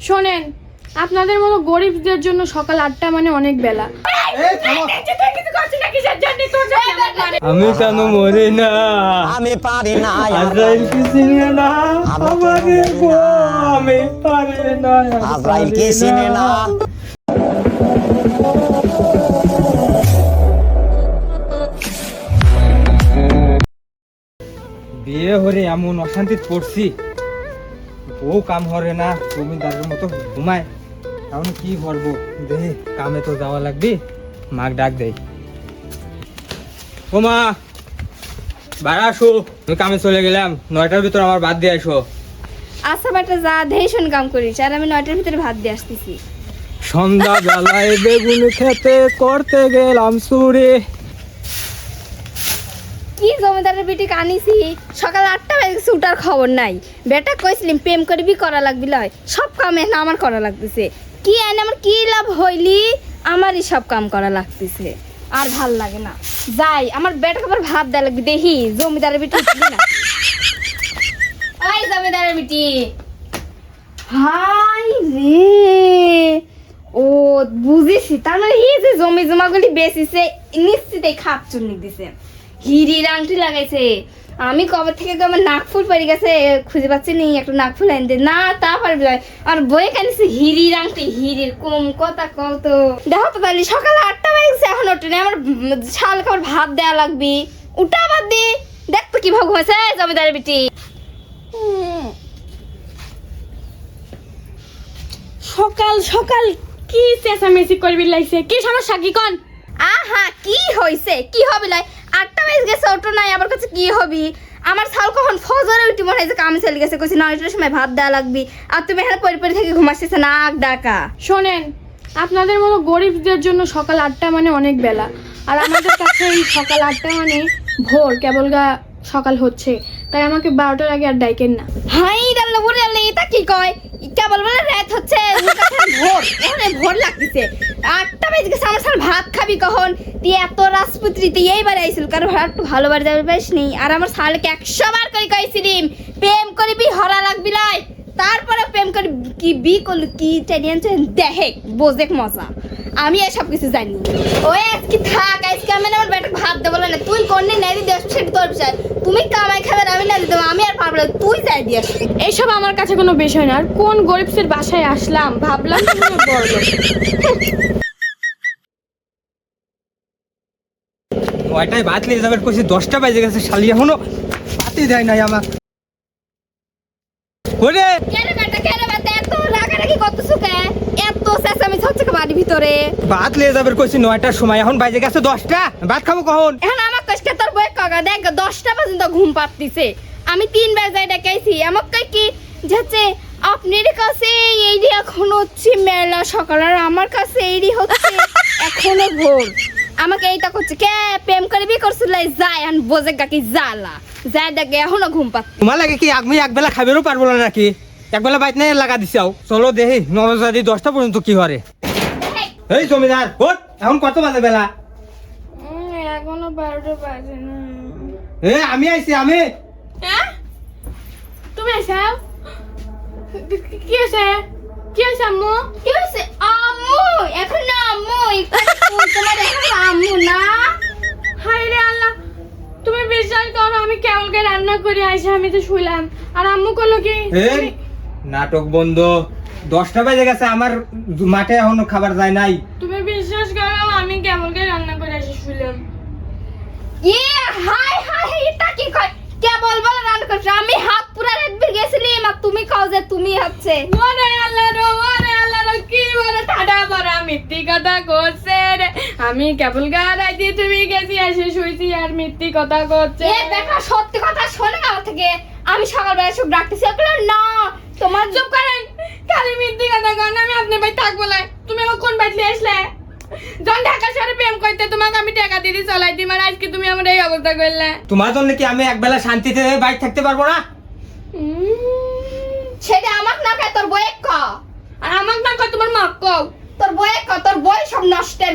শোনেন আপনাদের মতো গরিবদের জন্য সকাল আটটা মানে অনেক বেলা। আমি কেন মরি না? আমি পারি না আজরাইল কি চিনে না? আমাকে আমি পারি না আজরাইল কি চিনে না। বিয়ে হরে এমন অশান্তিত পড়ছি। বউ কাম হরে না জমিদারের মতো ঘুমায়। এখন কি করব? দেহে কামে তো যাওয়া লাগবে। মাক ডাক দেয়। ও মা বাড়া আসো। আমি কামে চলে গেলাম। নয়টার ভিতর আমার বাদ দিয়ে আসো। আচ্ছা বেটা যা দেই শোন কাম করিস আর আমি নয়টার ভিতরে ভাত দিয়ে আসতেছি। সন্ধ্যা বেলায় বেগুন খেতে করতে গেলাম সুরে। কি জমিদারের বেটি কানিছি? সকাল আটটা বেজে উঠার খবর নাই। বেটা কইছিলাম, প্রেম করবি, করা লাগবি লয়। সব কাম এখন আমার করা লাগতেছে। কি আইন আমার কি লাভ হইলি? আমারই সব কাম করা লাগতেছে। আর ভালো লাগে না। যাই, আমার বেটাকে আবার ভাত দেওয়া লাগবে। দেখি, জমিদারের বেটি না? জমিদারের বেটি। হাই রে। ও বুঝেছি তার মানে এই যে জমি জমাগুলি বেচিছে, নিশ্চিতই খাপ চুন্নি দিছে। হিরির আংটি লাগাইছে। আমি কবে থেকে তো আমার নাকফুল পড়ে গেছে খুঁজে পাচ্ছি নি একটা নাকফুল আনতে। না তা পারবি না। আর বই কানিছে হিরির আংটি হিরির কম কথা তো। দেখো তো তাহলে সকাল আটটা বেজে গেছে এখন ওঠে না আমার শাল খাবার ভাত দেওয়া লাগবে। উঠা বাদ দি। দেখ তো কি ভাগ হয়েছে জমিদারের বেটি। সকাল সকাল কি চেঁচামেচি করবি লাইছে কি সমস্যা কি কন? আহা কি হইছে? কি হবি লাই আটটা বেজে গেছে ওটো নাই আমার কাছে কি হবি? আমার ছাল কখন ফজরে উঠি মনে হয় যে কামে চলে গেছে। কইছি নয়টার সময় ভাত দেওয়া লাগবি। আর তুমি এখানে পরি পরি থেকে ঘুমাচ্ছিস নাক ডাকা। শোনেন আপনাদের মতো গরিবদের জন্য সকাল আটটা মানে অনেক বেলা। আর আমাদের কাছে এই সকাল আটটা মানে ভোর কেবল গা সকাল হচ্ছে। তাই আমাকে বারোটার আগে আর ডাইকেন না। হাই ডাল্লা বুড়ি ডাল্লা এটা কি কয়? কেবল বলে রাত হচ্ছে ভোর এখানে ভোর লাগতেছে। আটটা বেজে গেছে, আমার সাথে ভাত খাবি কখন? তুই এত রাজপুত্রী, তুই এইবার আইসিল। কারণ ভাড়া একটু ভালোবার যাবে পাইস নি। আর আমার সালকে একশো বার করে কইছিলিম প্রেম করিবি, হরা লাগবি লাই তারপরে প্রেম করে কি বি করলি, কি টেনিয়ান দেখে, বোঝেক মজা। আমি এসব কিছু জানি। ওই আজকে থাক আজকে আমি না আমার বেটাকে ভাত দেবো না তুই কোনে নাই আসছিস সেটা তোর বিষয়। তুমি কামাই খাবে আমি না দিতে আমি আর পারব না তুই যাই দিয়ে আসবি। এইসব আমার কাছে কোনো বিষয় না। আর কোন গরিবদের বাসায় আসলাম? ভাবলাম বড় লোক। ভাত নিয়ে যাবে কইছি দশটা বাজে গেছে শালি এখনও ভাতই দেয় নাই আমার। ওরে কেন বেটা কেন বেটা এত রাগারাগি করতেছো কে এত চেঁচামেচি হচ্ছে বাড়ির ভিতরে? ভাত যাবে কইছি নয়টার সময় এখন বাজে গেছে দশটা। ভাত খাব কখন? এখন আমার কষ্ট তোর বই কাকা দেখ দশটা পর্যন্ত ঘুম পাতিছে আমি তিন ডেকাইছি। আমার কই কি যাচ্ছে আপনার কাছে এইডি এখন হচ্ছে মেলা সকাল আর আমার কাছে এইডি হচ্ছে এখনও ভোর। আমাকে এইটা করছে কে প্রেম করে বিয়ে করছিল? যায় বোঝে গাকি জ্বালা। যায় দেখে এখনও ঘুম পাচ্ছে তোমার লাগে কি আমি একবেলা খাবেরও পারব না নাকি? একবেলা বাইক নাই লাগা দিছাও চলো দেহি নবজাতি দশটা পর্যন্ত কি করে এই জমিদার ওট এখন কত বাজে বেলা? এখনও বারোটা বাজে না। এ আমি আইছি আমি। হ্যাঁ? তুমি আসাও কি আছে কি আছে আম্মু? কি হয়েছে আম্মু! এখন না আম্মু তোমার এখন আম্মু না। হায় রে আল্লাহ তুমি বিশ্বাস করো আমি কেবলকে রান্না করে আইসা আমি তো শুইলাম। আর আম্মু কলো কি এই নাটক বন্ধ। দশটা বাজে গেছে আমার মাঠে এখনও খাবার যায় নাই। তুমি বিশ্বাস করো আমি কেবলকে রান্না করে এসে শুইলাম। ইয়ে হাই হাই এটা কি কয়? কে বলব রান করছ? আমি হাত পুরা রাখবি গেছিলাম আর তুমি কও যে তুমি হচ্ছে। ওরে আল্লাহ রো ওরে আল্লাহ রো কি বলে ঠাডা পড়া মিথ্যি কথা করছে রে। আমি কেবল গা রাইতে তুমি গেছি এসে শুইছি আর মিথ্যি কথা করছে। এ দেখা সত্যি কথা শোনে আমার থেকে? আমি সকালবেলা সব ডাকতেছি। না তোমার চুপ করেন? খালি মিথ্যি কথা করেন আমি আপনার বাড়ি থাকব না তুমি আমার কোন বাড়িতে আসলে? যখন ঢাকা শহরে প্রেম করতে তোমাকে আমি টাকা দিয়ে চলাই দিই মানে আজকে তুমি আমার এই অবস্থা করলে। তোমার জন্য কি আমি একবেলা শান্তিতে বাইক থাকতে পারব না? সেটা আমার না খায় তোর বয়ে ক। আর আমাকে না কয় তোমার মা কও। তোর বয়ে ক তোর বই সব নষ্টের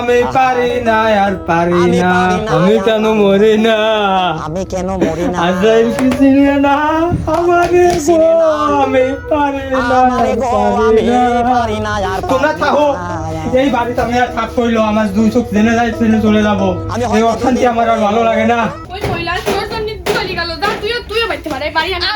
আমি পারি না আর পারি আমি না। আমি কেন মরি না? আমি কেন মরি না? আজাইল কি চিনে না আমারে গো আমি পারি না আমারে গো আমি না। পারি না আর তোমরা থাকো। এই বাড়িতে আমি আর থাক কইলো আমার দুই চোখ জেনে যাই জেনে চলে যাব। আমি এই অশান্তি আমার আর ভালো লাগে না। ওই মহিলা তোর জন্য চলে গেল। যা তুইও তুইও বাইতে পারে বাড়ি আমি